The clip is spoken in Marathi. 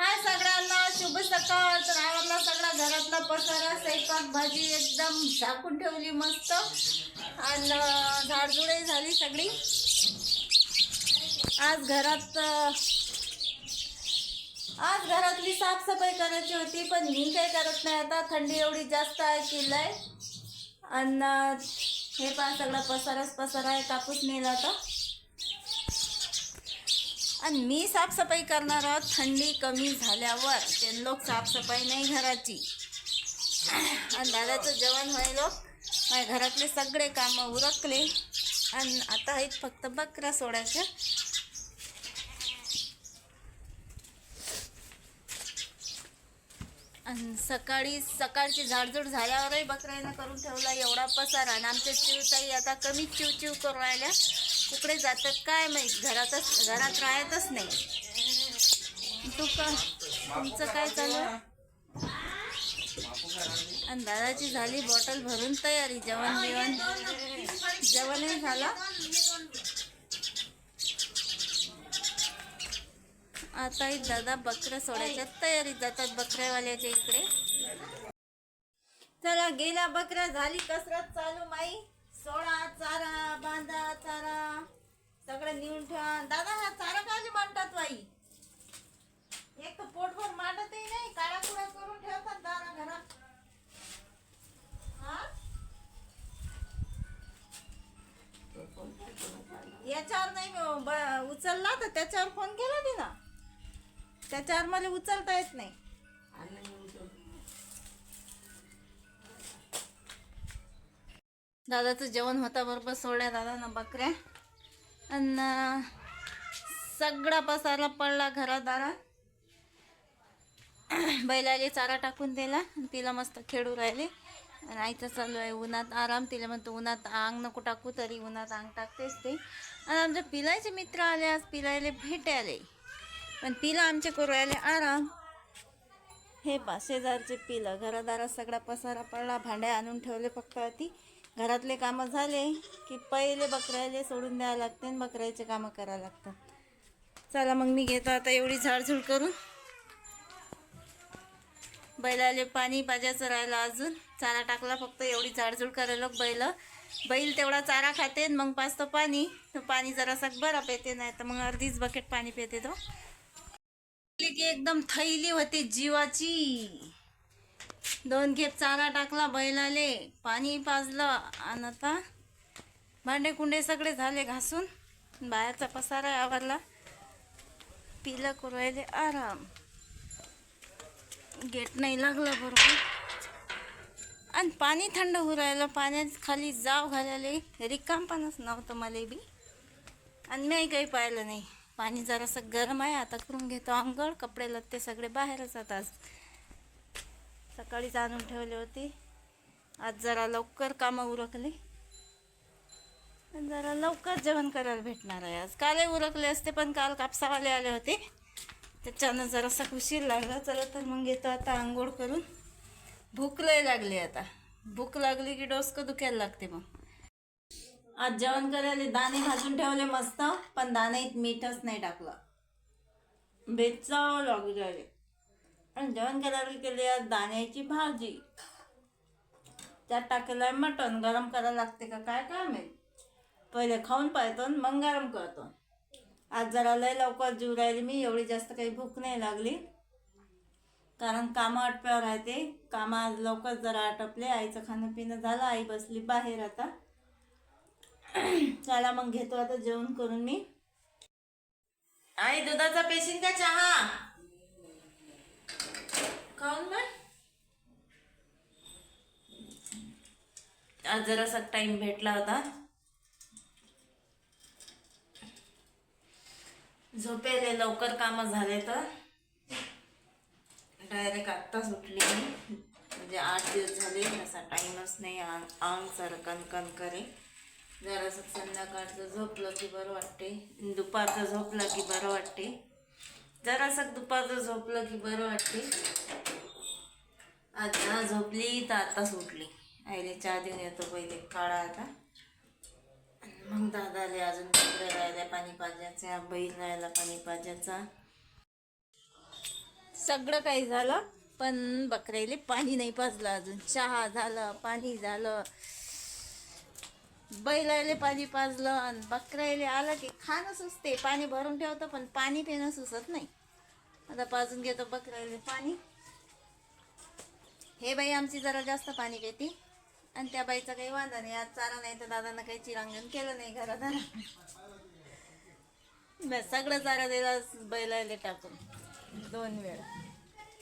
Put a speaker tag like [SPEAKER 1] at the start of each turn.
[SPEAKER 1] हाय सगळ्यांना शुभ सकाळ. तर आवडला सगळा घरातला पसारा स्वयंपाक भाजी एकदम झाकून ठेवली मस्त. आणि झाडझुडे झाली सगळी. आज घरात आज घरातली साफसफाई करायची होती पण मी काही करत नाही आता. थंडी एवढी जास्त आहे किल्लाय आणि हे पण सगळा पसाराच पसारा आहे कापूस नेला आता. आणि मी साफसफाई करणार आहोत. थंडी कमी झाल्यावर. ते लोक साफसफाई नाही घराची. आणि दादाचं जेवण व्हायलो. माझ्या घरातले सगळे कामं उरकले. आणि आता आहेत फक्त बकरा सोडायचं आणि सकाळी सकाळची झाडझूड झाल्यावरही बकऱ्यानं करून ठेवला. एवढा पसारा. आणि आमच्या चिवताई आता कमी चिव चिव करून राहिल्या. कुकडे जातात काय माहीत? घरातच घरात राहतच नाही. तू का? तुमचं काय चालू आणि दादाची झाली बॉटल भरून तयारी जेवण बिवण? जेवणही झालं? आता दादा बकऱ्या सोडायच्या तयारीत जातात बकऱ्यावाल्याच्या इकडे. चला गेला बकऱ्या झाली कसरत चालू माई. सोडा चारा. सगळं नेऊन ठेवा. दादा हा चारा काही मांडतात बाई. एक तर पोटभर मांडतही नाही काळा कुडा करून ठेवतात दादा घरात. हा? याच्यावर नाही उचलला तर त्याच्यावर फोन केला ती ना? त्याच्यावर मला उचलता येत नाही. दादाचं जेवण होता बरोबर सोडल्या दादा ना बकऱ्या. आणि सगळा पसारा पडला घरादारा बैलाले चारा टाकून दिला आणि तिला मस्त खेळू राहिले. आणि आईचं चालू आहे उन्हात आराम तिला म्हणतो उन्हात अंग नको टाकू तरी उन्हात अंग टाकतेच ते. आणि आमच्या पिलाचे मित्र आले आज पिलायले भेटायले पण पिला आमचे करू आले आराम. हे पा शेजारचे पिलं घरादारात सगळा पसारा पडला भांड्या आणून ठेवले फक्त ती. घरातले कामं झाले की पहिले बकऱ्याले सोडून द्यावं लागते आणि बकऱ्याचे कामं करावं लागतात चला मग मी घेतो आता एवढी झाडझूड करून. बैलाले पाणी पाजायचं राहिलं अजून. चारा टाकला फक्त एवढी झाडझूड करायला बैल. बैल तेवढा चारा खाते आणि मग पाचतो पाणी. पाणी जरासा बरा पेते नाही तर मग अर्धीच बकेट पाणी पेते तो. की एकदम थैली होती जीवाची. दोन खेप चारा टाकला बैलाले पाणी पाजलं आणि आता भांडे कुंडे सगळे झाले घासून. बाहेरचा पसारा आवरला. पिलं कुरवायले राहिले आराम. गेट नाही लागलं बरोबर. आणि पाणी थंड होऊ राहिलं. पाण्यात खाली जाव घालायला. रिकामपणच नव्हतं मला बी. आणि मी काही पाहिलं नाही. पाणी जरासं गरम आहे. आता करून घेतो आंघोळ. कपडे लत्ते सगळे बाहेरच आता सकाळीच आणून ठेवले होते. आज जरा लवकर कामं उरकली. जरा लवकर जेवण करायला भेटणार आहे. आज कालही उरकले असते पण काल कापसावाले आले होते. त्याच्यानं जरासा उशीर लागला. चला तर मग येतो आता आंघोळ करून. भूक लय लागली आता. भूक लागली की डोसकं दुखायला लागते मग. आज जेवण करायला दाणे भाजून ठेवले मस्त पण दाणे मीठच नाही टाकलं. बेचाव लागू राहिले. आणि जेवण करायला केली दाण्याची भाजी. त्यात टाकलेलं आहे मटण. गरम करायला लागते का काय काय माहीत? पहिले खाऊन पाहतो आणि मग गरम करतो. आज जरा लय लवकर जीव राहिली मी एवढी जास्त काही भूक नाही लागली. कारण कामं आटप्यावर राहते कामं आज लवकर जरा आटपले. आईचं खाणं पिणं झालं. आई बसली बाहेर आता. चला मग घेतो आता जेवण करून मी. आई दुधाचा पेशीन का चहा? खाऊन बाय? आज जरासा टाइम भेटला होता. झोपेले लवकर कामं झाले तर? डायरेक्ट आत्ताच सुटली मी. म्हणजे आठ दिवस झाले असा टाईमच नाही. आंग आंग सारं कणकण करे. जरासं संध्याकाळचं झोपलं की बरं वाटते. दुपारचं झोपलं की बरं वाटते. जरासं दुपारचं झोपलं की बरं वाटते. आता झोपली तर आता सुटली आईले चहा देऊन येतो पहिले काळा आता. मग दादाले अजून तिकडे राहिल्या पाणी पाजायचा बैल राहिला पाणी पाजायचा सगळं काही झालं पण बकऱ्याले पाणी नाही पाजलं अजून. चहा झालं पाणी झालं. बैलाले पाणी पाजलं आणि बकऱ्याले आलं की खाणं सुचते पाणी भरून ठेवतं पण पाणी पिणं सुचत नाही. आता पाजून घेतो बकऱ्याले पाणी. हे बाई आमची जरा जास्त पाणी पिते आणि त्या बाईचा काही वांधा नाही. आज चारा नाही तर दादानं काही चिरांगण केलं नाही घरात सगळं चारा दिला बैलायला टाकून. दोन वेळा.